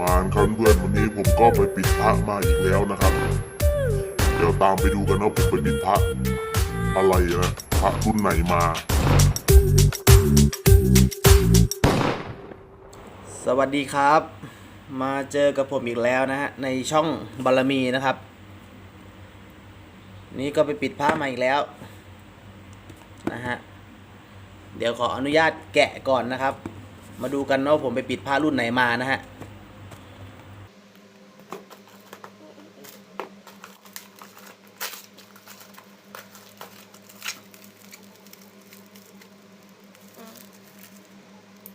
มานครับเพื่อนวันนี้ผมก็ไปปิดพระมาอีกแล้วนะครับ เดี๋ยวตามไปดูกันว่าผมไปปิดพระอะไรนะพระรุ่นไหนมา สวัสดีครับ มาเจอกับผมอีกแล้วนะฮะในช่องบารมีนะครับ นี่ก็ไปปิดผ้ามาอีกแล้วนะฮะเดี๋ยวขออนุญาตแกะก่อนนะครับ มาดูกันว่าผมไปปิดผ้ารุ่นไหนมานะฮะ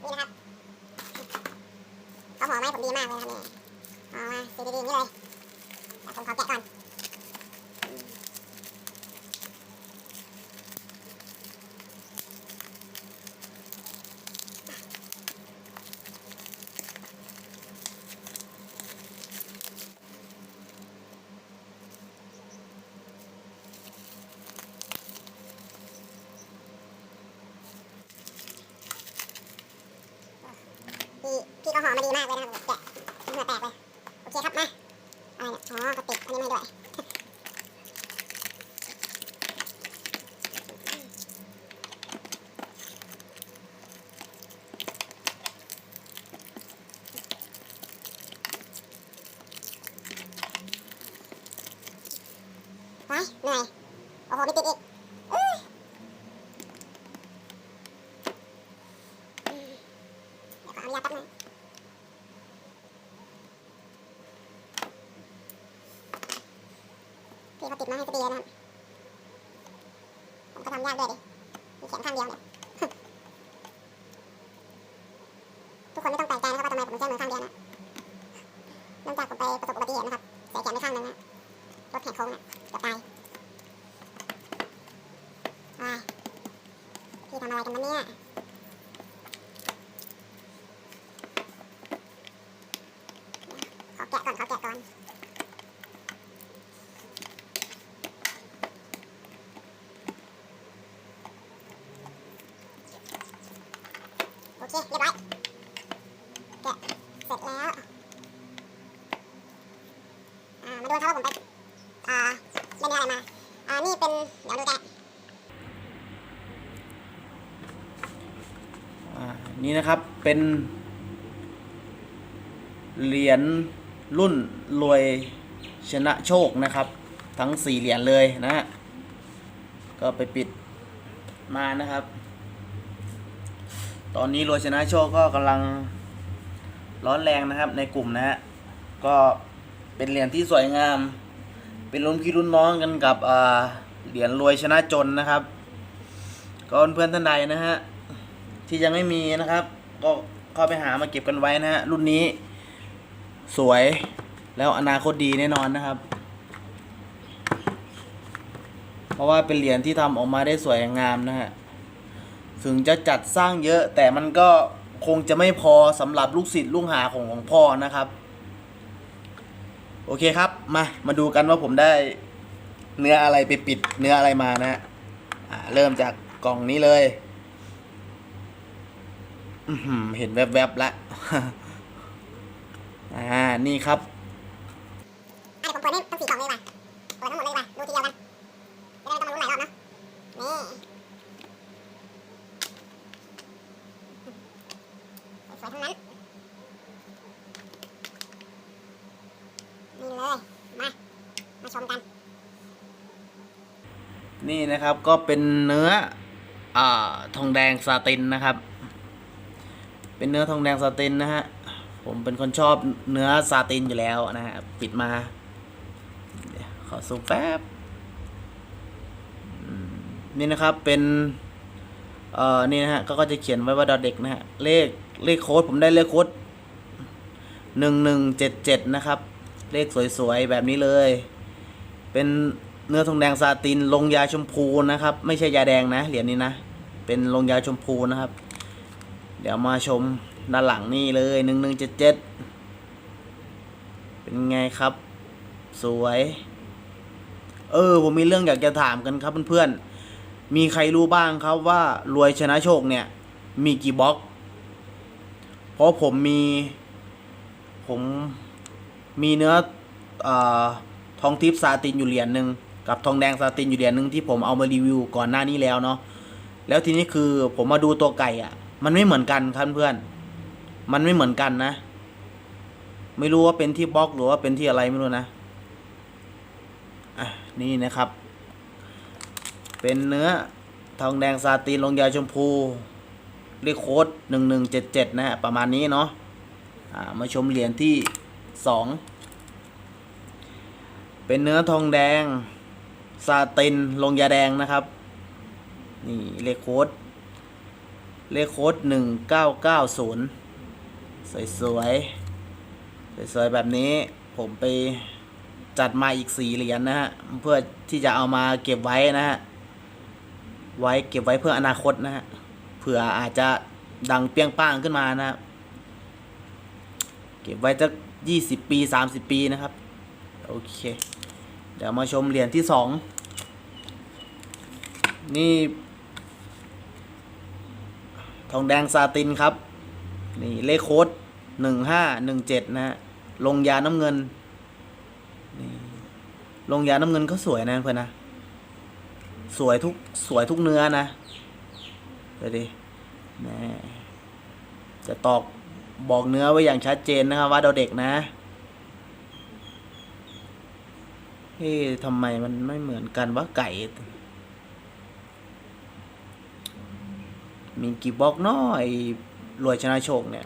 นี่นะครับเขาห่อไมากเลยครับนี่หอมาสีดีๆอย่างนี้เลยแต่ผมขอแกะก่อนพี่พี่ก็หอมาดีมากเลยนะครับแกะเหงื่อแตกเลย โอเคครับ มา อะไรเนี่ย อ๋อกระติกอันนี้ไม่ด้วย ไปเหนื่อย โอ้โหไม่ติดอีกเอ้ยเดี๋ยวขออนุญาตแป๊บนึง พี่เขาติดมาให้ก็ดีนะครับผมก็ทำยากด้วยดิมีแขนข้างเดียวเนี่ยทุกคนไม่ต้องแปลกใจนะครับว่าทำไมผมใช้มือข้างเดียวนะเนื่องจากผมไปประสบอุบัติเหตุนะครับใส่แขนไปข้างหนึงนะรถแหกโค้งนะเกือบตายว้ายพี่ทำอะไรกันนะเนี่ยขอแกะก่อนขอแกะก่อน โอเค เรียบร้อย แกะ เสร็จแล้ว อ่ามาว่าผมไปอ่าได้เนื้ออะไรมาอ่านี่เป็นเดี๋ยวดูแกอ่านี่นะครับเป็นเหรียญรุ่นรวยชนะโชคนะครับ ทั้งสี่เหรียญเลยนะฮะก็ไปปิดมานะครับ ตอนนี้รวยชนะโชคก็กำลังร้อนแรงนะครับในกลุ่มนะฮะก็ เป็นเหรียญที่สวยงาม เป็นรุ่นพี่รุ่นน้องกันกับอ่าเหรียญรวยชนะจนนะครับ ก็เพื่อนท่านใดนะฮะที่ยังไม่มีนะครับ ก็เข้าไปหามาเก็บกันไว้นะฮะรุ่นนี้สวยแล้วอนาคตดีแน่นอนนะครับ เพราะว่าเป็นเหรียญที่ทำออกมาได้สวยงามนะฮะถึงจะจัดสร้างเยอะแต่มันก็คงจะไม่พอสำหรับลูกศิษย์ลูกหาของของพ่อนะครับ โอเคครับ มา มาดูกันว่าผมได้เนื้ออะไรไปปิดเนื้ออะไรมานะฮะเริ่มจากกล่องนี้เลยเห็นแวบๆแล้วอ่า นี่ครับอะเดี๋ยวผมเปิดให้ทั้งสีลยดีกว่าเปิดทั้งหมดเลยดีกว่าดูทีเดียวกันจะได้ไม่ต้องมาลุ้นหลายรอบเนอะนี่สวยๆทั้งนั้น นี่เลย มา มาชมกัน นี่นะครับก็เป็นเนื้ออทองแดงซาตินนะครับ เป็นเนื้อทองแดงซาตินนะฮะผมเป็นคนชอบเนื้อซาตินอยู่แล้วนะฮะปิดมาขอซูมแป๊บนี่นะครับเป็นเอ่อนี่นะฮะก็ก็จะเขียนไว้ว่าดอเด็กนะฮะเลขเลขโค้ดผมได้เลขโค้ดหนึ่งหนึ่งเจ็ดเจ็ดนะครับ เลขสวยๆแบบนี้เลย เป็น เนื้อทองแดงซาตินลงยาชมพูนะครับ ไม่ใช่ยาแดงนะเหรียญนี้นะ เป็นลงยาชมพูนะครับ เดี๋ยวมาชมด้านหลังนี่เลยหนึ่งหนึ่งเจ็ดเจ็ดเป็นไงครับ สวย เออ ผมมีเรื่องอยากจะถามกันครับเพื่อนๆ มีใครรู้บ้างครับว่ารวยชนะโชคเนี่ย มีกี่บล็อก เพราะผมมี ผมมีเนื้ออทองทิพย์ซาตินอยู่เหรียญหนึ่ง กับทองแดงซาตินอยู่เหรียญหนึ่งที่ผมเอามารีวิวก่อนหน้านี้แล้วเนาะแล้วทีนี้คือผมมาดูตัวไก่อะ่ะ มันไม่เหมือนกันครับเพื่อน มันไม่เหมือนกันนะ ไม่รู้ว่าเป็นที่บล็อกหรือว่าเป็นที่อะไรไม่รู้นะอะนี่นะครับ เป็นเนื้อทองแดงซาตินลงยาชมพูเลขโค้ดหนึ่งหนึ่งเจ็ดเจ็ดนะฮะประมาณนี้เนาะอ่ามาชมเหรียญที่สองเป็นเนื้อทองแดง ซาตินลงยาแดงนะครับ นี่เลขโค้ด เลขโค้ดหนึ่งเก้าเก้าศูนย์สวยๆสวยๆแบบนี้ผมไปจัดมาอีกสี่เหรียญนะฮะ เพื่อที่จะเอามาเก็บไว้นะฮะ ไว้เก็บไว้เพื่ออนาคตนะฮะเผื่ออาจจะดังเปรี้ยงป้างขึ้นมานะเก็บไว้จะยี่สิบปีสามสิบปีนะครับ โอเค เดี๋ยวมาชมเหรียญที่สอง นี่ ทองแดงซาตินครับ นี่เลขโค้ดหนึ่งห้าหนึ่งเจ็ดนะฮะ ลงยาน้ำเงิน นี่ ลงยาน้ำเงินก็สวยนะเพื่อนนะ สวยทุกสวยทุกเนื้อนะดี๋ยวดิแน่จะตอกบอกเนื้อไว้อย่างชัดเจนนะครับว่าเราเด็กนะเฮ้ทำไมมันไม่เหมือนกันว่าไก่ มีกี่บล็อกน้อยรวยชนะโชคเนี่ย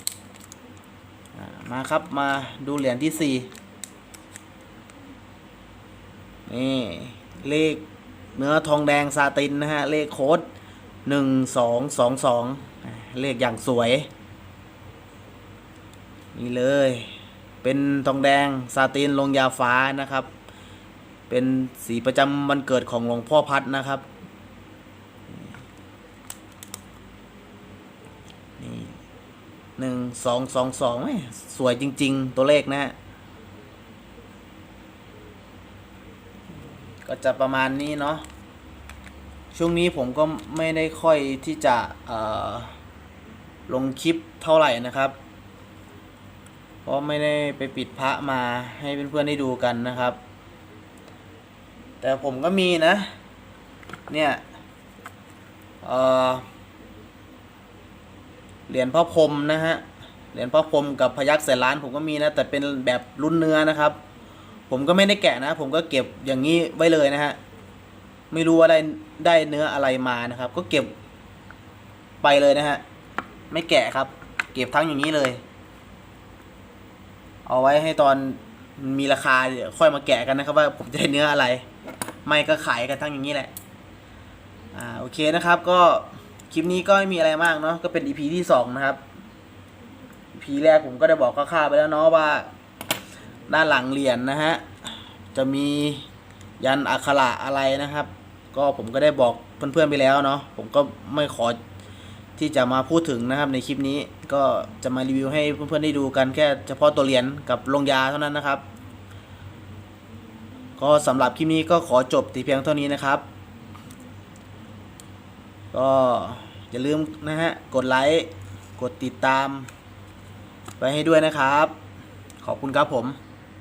มาครับมาดูเหรียญที่สี่นี่ เลขเนื้อทองแดงซาตินนะฮะ เลขโค้ดหนึ่งสองสองสองเลขอย่างสวย นี่เลย เป็นทองแดงซาตินลงยาฟ้านะครับ เป็นสีประจำวันเกิดของหลวงพ่อพัดนะครับ นี่ หนึ่งสองสองสองสวยจริง ๆ ตัวเลขนะฮะก็จะประมาณนี้เนาะช่วงนี้ผมก็ไม่ได้ค่อยที่จะลงคลิปเท่าไหร่นะครับ เพราะไม่ได้ไปปิดพระมาให้เพื่อนๆได้ดูกันนะครับ แต่ผมก็มีนะ เนี่ย เอ่อ เหรียญพ่อพรมนะฮะ เหรียญพ่อพรมกับพยักษ์แสนล้านผมก็มีนะ แต่เป็นแบบรุ่นเนื้อนะครับ ผมก็ไม่ได้แกะนะ ผมก็เก็บอย่างนี้ไว้เลยนะฮะ ไม่รู้ว่าได้ได้เนื้ออะไรมานะครับ ก็เก็บไปเลยนะฮะ ไม่แกะครับ เก็บทั้งอย่างนี้เลย เอาไว้ให้ตอนมีราคาค่อยมาแกะกันนะครับว่าผมจะได้เนื้ออะไร ไม่ก็ขายกันทั้งอย่างนี้แหละ อ่าโอเคนะครับก็ คลิปนี้ก็ไม่มีอะไรมากเนาะก็เป็น EP ที่สองนะครับ EP แรกผมก็ได้บอกคร่าวๆไปแล้วเนาะว่า ด้านหลังเหรียญนะฮะจะมียันอักขระอะไรนะครับ ก็ผมก็ได้บอกเพื่อนๆไปแล้วเนาะผมก็ไม่ขอที่จะมาพูดถึงนะครับในคลิปนี้ก็จะมารีวิวให้เพื่อนๆได้ดูกันแค่เฉพาะตัวเหรียญกับลงยาเท่านั้นนะครับ ก็สำหรับคลิปนี้ก็ขอจบแต่เพียงเท่านี้นะครับ ก็อย่าลืมนะฮะ กดไลค์ กดติดตาม ไปให้ด้วยนะครับ ขอบคุณครับผม